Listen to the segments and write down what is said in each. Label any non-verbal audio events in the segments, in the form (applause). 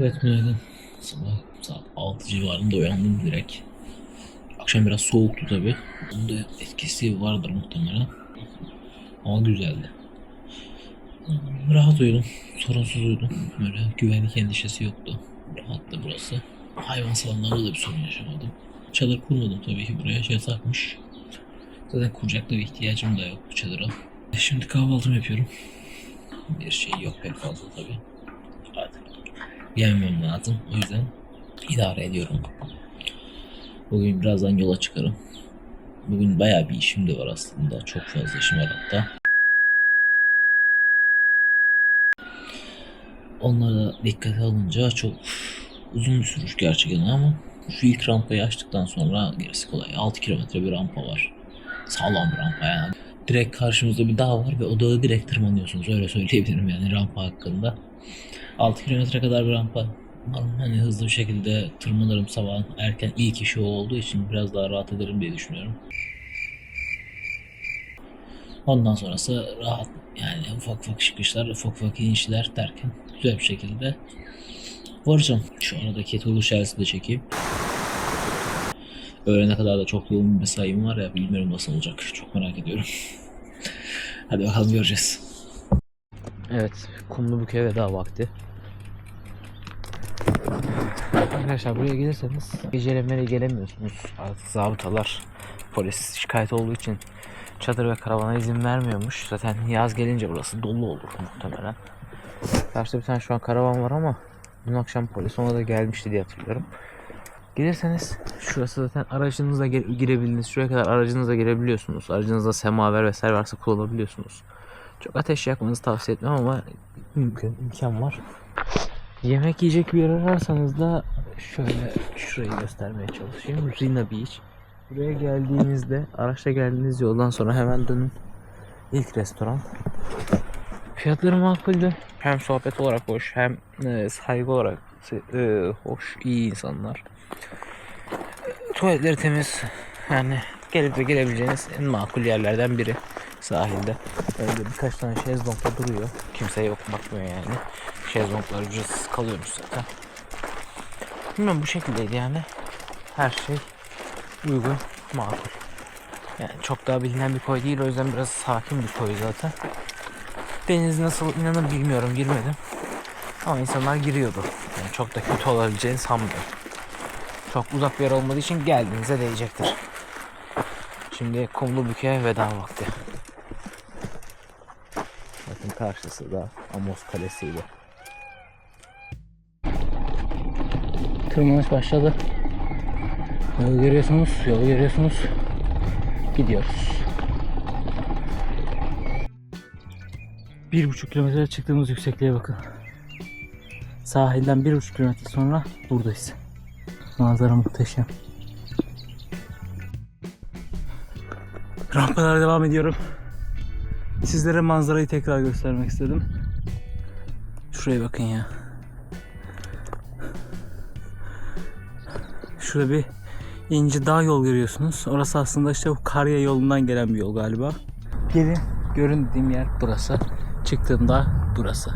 Evet günaydın. Sabah saat 6 civarında uyandım direkt. Akşam biraz soğuktu tabi. Onun da etkisi vardır muhtemelen. Ama güzeldi. Rahat uyudum. Sorunsuz uyudum. Böyle güvenlik endişesi yoktu. Rahattı burası. Hayvan salonlarında da bir sorun yaşamadım. Çadır kurmadım tabii ki buraya. Şey takmış. Zaten kuracak bir ihtiyacım da yok bu çadıra. Şimdi kahvaltımı yapıyorum. Bir şey yok pek fazla tabii. Artık yemem lazım. O yüzden idare ediyorum. Bugün birazdan yola çıkarım. Bugün bayağı bir işim de var aslında. Çok fazla işim var hatta. Onlara dikkate alınca çok uzun bir sürüş gerçekten ama şu ilk rampayı açtıktan sonra gerisi kolay. 6 kilometre bir rampa var. Sağlam bir rampa yani. Direkt karşımızda bir dağ var ve o dağı direkt tırmanıyorsunuz. Öyle söyleyebilirim yani rampa hakkında. 6 kilometre kadar bir rampa. Hani hızlı bir şekilde tırmanırım sabah erken ilk işi olduğu için biraz daha rahat ederim diye düşünüyorum. Ondan sonrası rahat yani ufak ufak çıkışlar, ufak ufak inişler derken güzel bir şekilde varacağım. Şu aradaki Tulu Shells'i de çekeyim. Öğlene kadar da çok yoğun bir mesaim var ya bilmiyorum nasıl olacak. Çok merak ediyorum. (laughs) Hadi bakalım göreceğiz. Evet, Kumlubük'e veda vakti. Arkadaşlar buraya gelirseniz gecelemeye gelemiyorsunuz. Artık zabıtalar polis şikayet olduğu için çadır ve karavana izin vermiyormuş. Zaten yaz gelince burası dolu olur muhtemelen. Karşıda bir tane şu an karavan var ama dün akşam polis ona da gelmişti diye hatırlıyorum. Gelirseniz şurası zaten aracınızla gir- girebildiğiniz şuraya kadar aracınızla girebiliyorsunuz. Aracınızda semaver vesaire varsa kullanabiliyorsunuz. Çok ateş yakmanızı tavsiye etmem ama mümkün imkan var. Yemek yiyecek bir yer ararsanız da şöyle şurayı göstermeye çalışayım. Rina Beach. Buraya geldiğinizde, araçla geldiğiniz yoldan sonra hemen dönün. İlk restoran. Fiyatları makuldü. Hem sohbet olarak hoş, hem e, saygı olarak e, hoş, iyi insanlar. Tuvaletleri temiz. Yani gelip de gelebileceğiniz en makul yerlerden biri sahilde. Öyle birkaç tane şezlong da duruyor. Kimse yok bakmıyor yani. Şezlonglar ücretsiz kalıyormuş zaten. Bilmiyorum bu şekildeydi yani. Her şey uygun, makul. Yani çok daha bilinen bir koy değil o yüzden biraz sakin bir koy zaten. Deniz nasıl inanır bilmiyorum girmedim. Ama insanlar giriyordu. Yani çok da kötü olabileceğini sanmıyorum. Çok uzak bir yer olmadığı için geldiğinize değecektir. Şimdi Kumlubük'e veda vakti. Bakın karşısı da Amos Kalesi'ydi. Tırmanış başladı. Yolu görüyorsunuz, yolu görüyorsunuz. Gidiyoruz. Bir buçuk kilometre çıktığımız yüksekliğe bakın. Sahilden bir buçuk kilometre sonra buradayız. Manzara muhteşem. Rampalara devam ediyorum. Sizlere manzarayı tekrar göstermek istedim. Şuraya bakın ya. Şurada bir ince dağ yol görüyorsunuz. Orası aslında işte bu Karya yolundan gelen bir yol galiba. Gelin görün dediğim yer burası. Çıktığımda burası.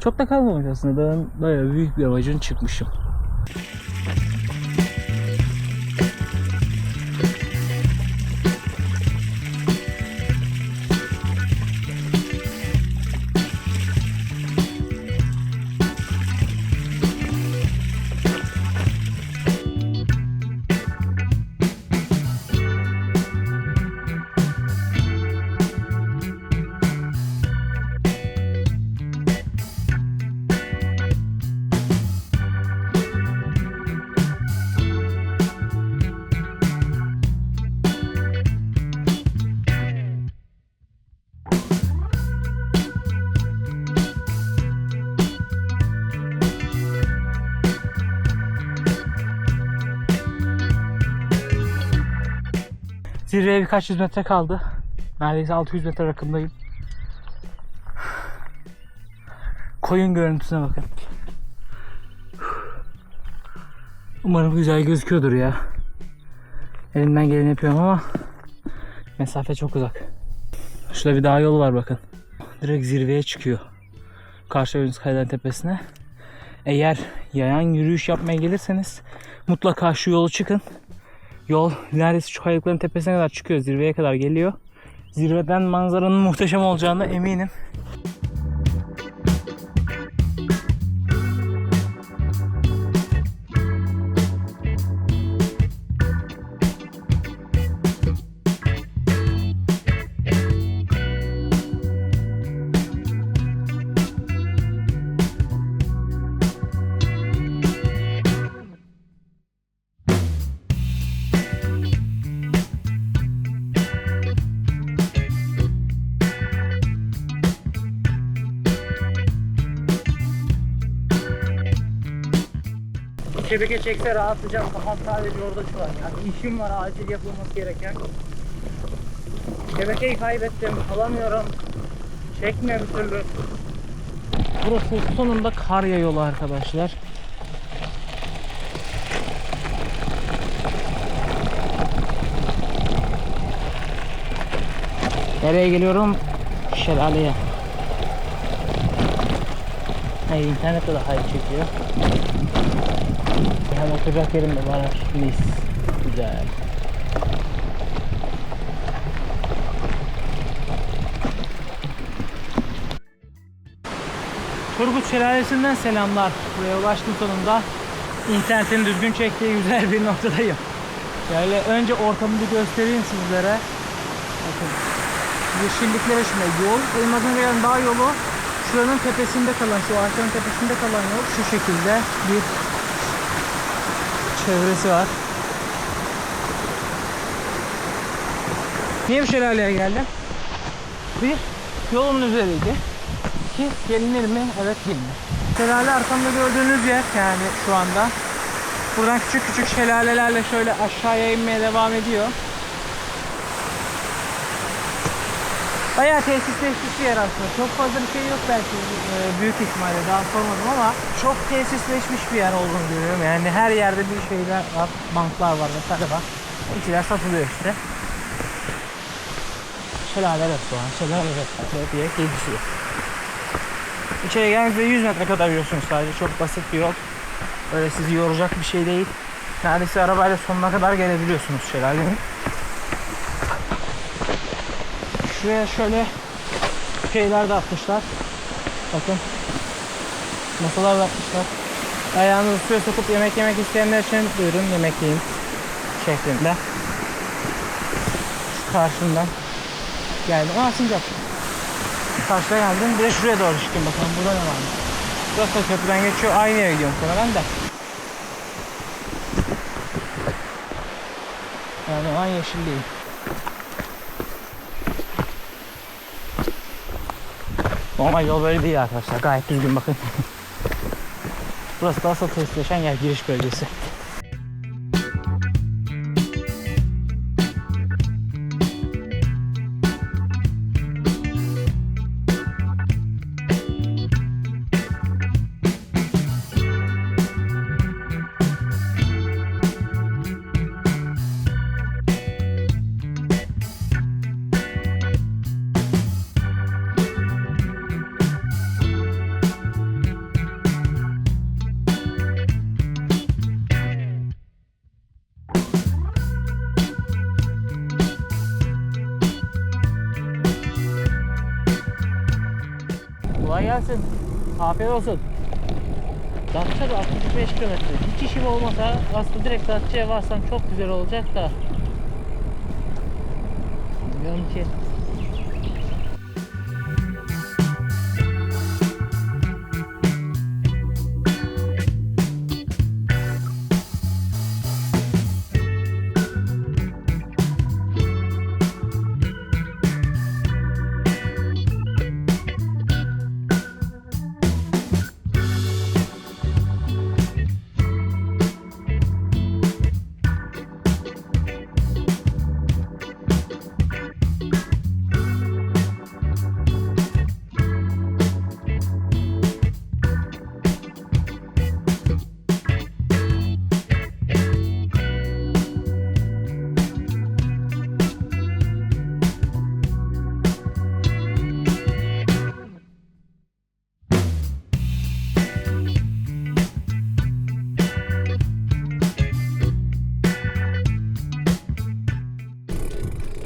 Çok da kalmamış aslında. Dağın bayağı büyük bir amacını çıkmışım. Zirveye birkaç yüz metre kaldı. Neredeyse 600 metre rakımdayım. Koyun görüntüsüne bakın. Umarım güzel gözüküyordur ya. Elimden geleni yapıyorum ama mesafe çok uzak. Şurada bir dağ yolu var bakın. Direkt zirveye çıkıyor. Karşı Önüz Kayadan tepesine. Eğer yayan yürüyüş yapmaya gelirseniz mutlaka şu yolu çıkın. Yol neredeyse şu kayalıkların tepesine kadar çıkıyor. Zirveye kadar geliyor. Zirveden manzaranın muhteşem olacağına eminim. Şebeke çekse rahatlayacağım. Kafam sadece orada şu an. Yani işim var acil yapılması gereken. Şebekeyi kaybettim. Alamıyorum. Çekmiyor bir türlü. Burası sonunda Karya yolu arkadaşlar. Nereye geliyorum? Şelaleye. Hayır internette de hayır çekiyor. Hem oturacak yerim de var. Mis. Güzel. Turgut Şelalesi'nden selamlar. Buraya ulaştım sonunda. İnternetin düzgün çektiği güzel bir noktadayım. Şöyle önce ortamı bir göstereyim sizlere. Bakın. Yeşillikler içinde yol. Benim adıma gelen dağ yolu şuranın tepesinde kalan, şu ağaçların tepesinde kalan yol şu şekilde bir çevresi var. Niye bu şelaleye geldim? Bir, yolumun üzeriydi. İki, gelinir mi? Evet gelinir. Şelale arkamda gördüğünüz yer yani şu anda. Buradan küçük küçük şelalelerle şöyle aşağıya inmeye devam ediyor. Bayağı tesisleşmiş bir yer aslında. Çok fazla bir şey yok belki e, büyük ihtimalle daha sormadım ama çok tesisleşmiş bir yer olduğunu görüyorum. Yani her yerde bir şeyler var, banklar var vesaire var. İçiler satılıyor işte. Şelale restoran, şelale restoran diye geçiyor. İçeri geldiğinizde 100 metre kadar yürüyorsunuz sadece. Çok basit bir yol. Öyle sizi yoracak bir şey değil. Neredeyse arabayla sonuna kadar gelebiliyorsunuz şelalenin. Şuraya şöyle şeyler de atmışlar. Bakın. Masalar da atmışlar. Ayağınızı suya sokup yemek yemek isteyenler için buyurun yemek yiyin. Şeklinde. Şu karşımdan geldim. Aa sincap. Karşıya geldim. Bir de şuraya doğru çıktım bakalım burada ne varmış. Burası da köprüden geçiyor. Aynı yere gidiyorum muhtemelen de. Yani o an yeşil değil. Normal yol böyle değil arkadaşlar. Gayet düzgün bakın. Burası da asıl yer giriş bölgesi. Gelsin. Afiyet olsun. Datça da 65 kilometre. Hiç işim olmasa aslında direkt Datça'ya varsam çok güzel olacak da. Bilmiyorum ki.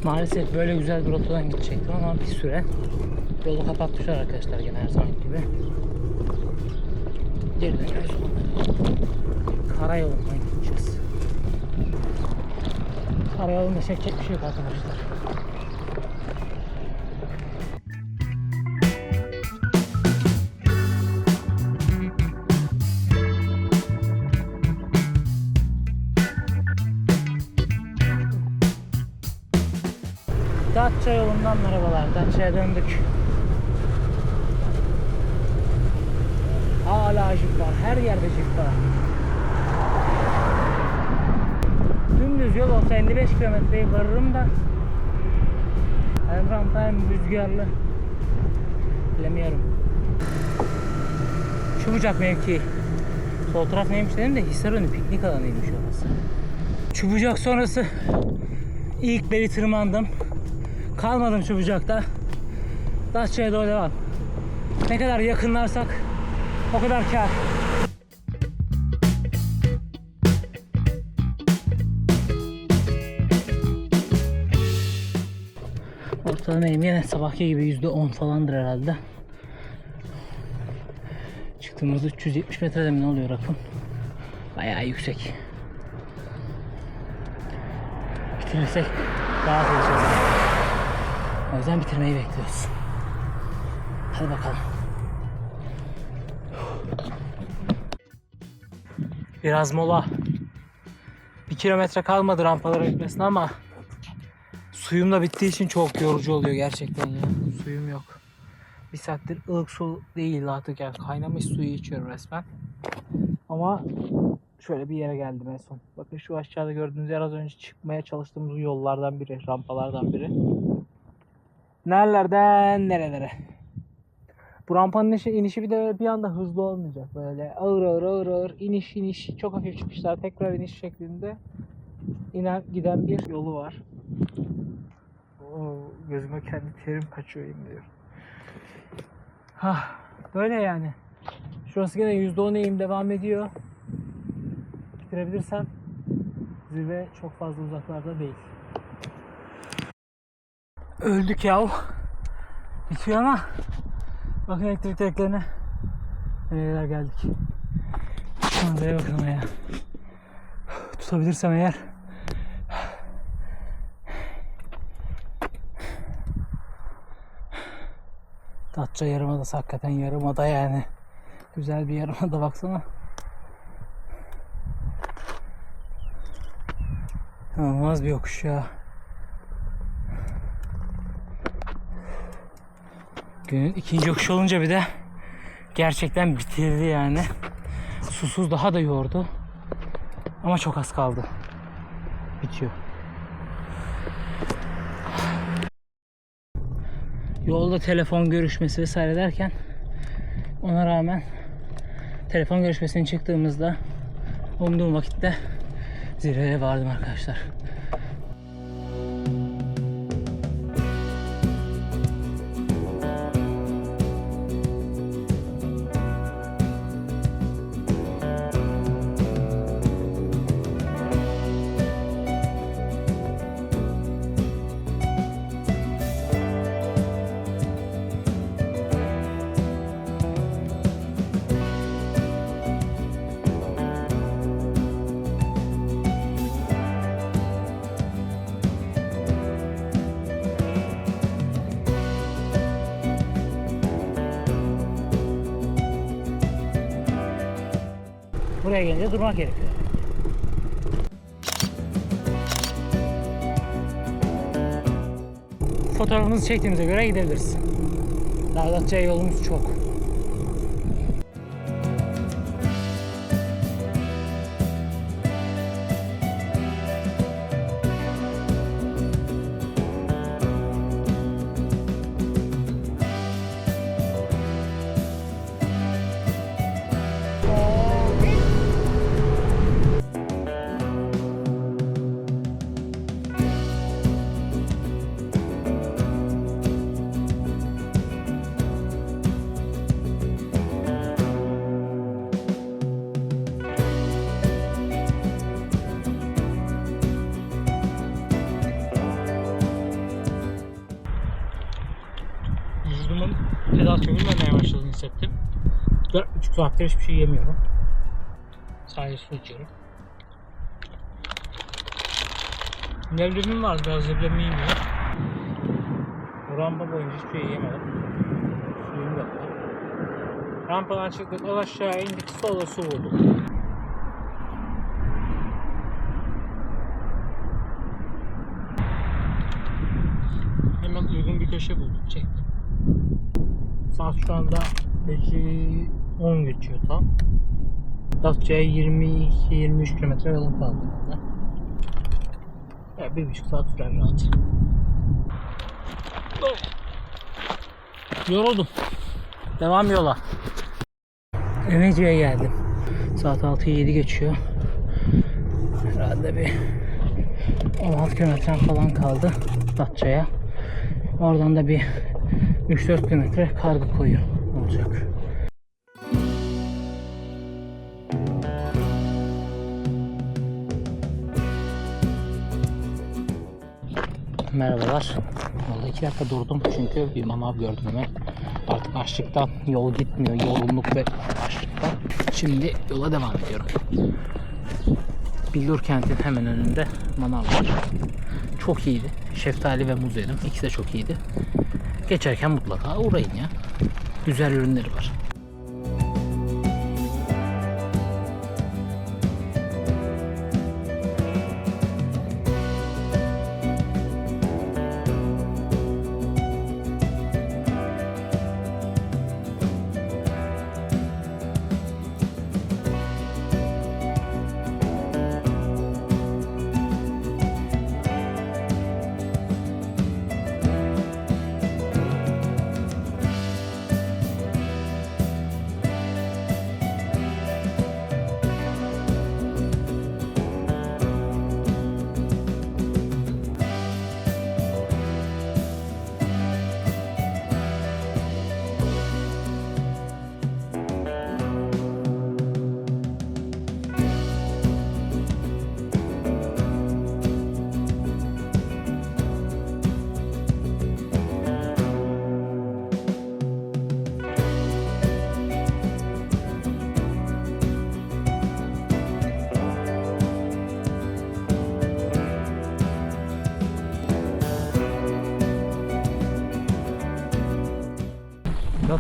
Maalesef böyle güzel bir rotadan gidecektim ama bir süre yolu kapatmışlar arkadaşlar gene her zaman gibi. Geri dönüyoruz. Karayolundan gideceğiz. Karayolunda çekecek bir şey yok arkadaşlar. Yolundan merhabalar. Datça'ya döndük. Hala jip var. Her yerde jip var. Dümdüz yol olsa 55 kilometreyi varırım da hem rampa hem rüzgarlı. Bilemiyorum. Çubucak mevki. Sol taraf neymiş dedim de Hisarönü piknik alanıymış orası. Çubucak sonrası ilk beri tırmandım. Kalmadım çubucakta. Datça'ya doğru devam. Ne kadar yakınlarsak o kadar kar. Ortalama eğim yine sabahki gibi %10 falandır herhalde. Çıktığımızda 370 metrede mi ne oluyor rakım? Bayağı yüksek. Bitirirsek rahat olacağız. O yüzden bitirmeyi bekliyoruz. Hadi bakalım. Biraz mola. Bir kilometre kalmadı rampalara bitmesine ama suyum da bittiği için çok yorucu oluyor gerçekten ya. Suyum yok. Bir saattir ılık su değil artık yani kaynamış suyu içiyorum resmen. Ama şöyle bir yere geldim en son. Bakın şu aşağıda gördüğünüz yer az önce çıkmaya çalıştığımız yollardan biri, rampalardan biri. Nerelerden nerelere. Bu rampanın inişi, inişi bir de bir anda hızlı olmayacak. Böyle ağır ağır ağır ağır iniş iniş çok hafif çıkışlar tekrar iniş şeklinde inen giden bir yolu var. Oo, gözüme kendi terim kaçıyor yemin ediyorum. Hah, böyle yani. Şurası gene %10 eğim devam ediyor. Bitirebilirsem zirve çok fazla uzaklarda değil. Öldük yahu. Bitiyor ama bakın elektrik direklerine nereye geldik. Manzaraya bakın ama ya. Tutabilirsem eğer Datça Yarımadası hakikaten yarımada yani. Güzel bir yarımada baksana. İnanılmaz bir yokuş ya. Günün ikinci yokuşu olunca bir de gerçekten bitirdi yani. Susuz daha da yordu. Ama çok az kaldı. Bitiyor. Yolda telefon görüşmesi vesaire derken ona rağmen telefon görüşmesine çıktığımızda umduğum vakitte zirveye vardım arkadaşlar. Buraya gelince durmak gerekiyor. Fotoğrafımızı çektiğimize göre gidebiliriz. Daha Datça'ya yolumuz çok. Biraz çözülmemeye başladığını hissettim. 4,5 saattir hiçbir şey yemiyorum. Sadece su içiyorum. Leblebim var biraz leblebimi yemiyor. Bu rampa boyunca hiçbir şey yemedim. Suyum yok. Rampadan çıktık aşağı indik sola su buldum. Hemen uygun bir köşe buldum. Çektim. Saat şu anda 5'i 10 geçiyor tam. Datça'ya 22-23 kilometre yolum kaldı herhalde. Ya bir buçuk saat sürer rahat. Yoruldum. Devam yola. Emeci'ye geldim. Saat 6'yı 7 geçiyor. Herhalde bir 16 kilometre falan kaldı Datça'ya. Oradan da bir 3-4 kilometre kargo koyu olacak. Merhabalar. Yolda iki dakika durdum çünkü bir manav gördüm hemen. Artık açlıktan yol gitmiyor. Yorgunluk ve açlıktan. Şimdi yola devam ediyorum. Billur kentin hemen önünde manav var. Çok iyiydi. Şeftali ve muz yedim. İkisi de çok iyiydi. Geçerken mutlaka uğrayın ya. Güzel ürünleri var.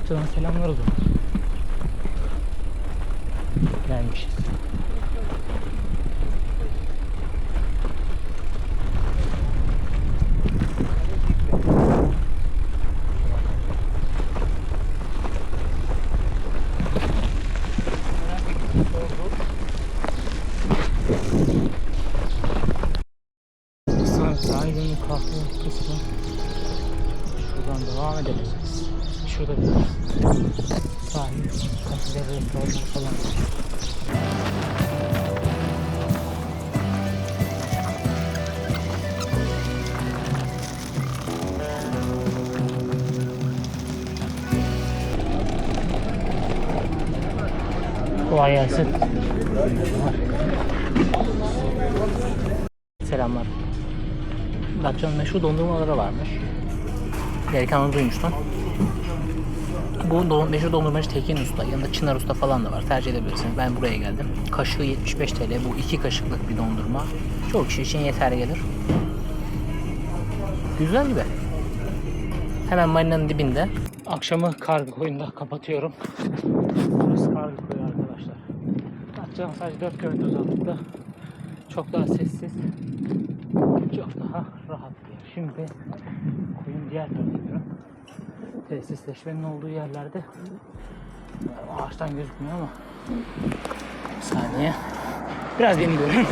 Doktordan selamlar o zaman. Gelmişiz. Sonra sahilinin kahve kısmı şuradan devam edebiliriz. Şurada bir sahil, kafeler, restoranlar falan. Kolay gelsin. Selamlar. Datça'nın meşhur dondurmaları varmış. Gereken onu duymuştum. Bu do- meşhur dondurmacı Tekin Usta, yanında Çınar Usta falan da var. Tercih edebilirsiniz. Ben buraya geldim. Kaşığı 75 TL. Bu iki kaşıklık bir dondurma. Çoğu kişi için yeter gelir. Güzel gibi. Hemen marinanın dibinde. Akşamı kargo koyunda kapatıyorum. Burası kargo koyu arkadaşlar. Datça'dan sadece 4 kilometre uzaklıkta. Çok daha sessiz. Çok daha rahat. Şimdi koyun diğer tarafına. Tesisleşmenin olduğu yerlerde ağaçtan gözükmüyor ama bir saniye. Biraz beni görün.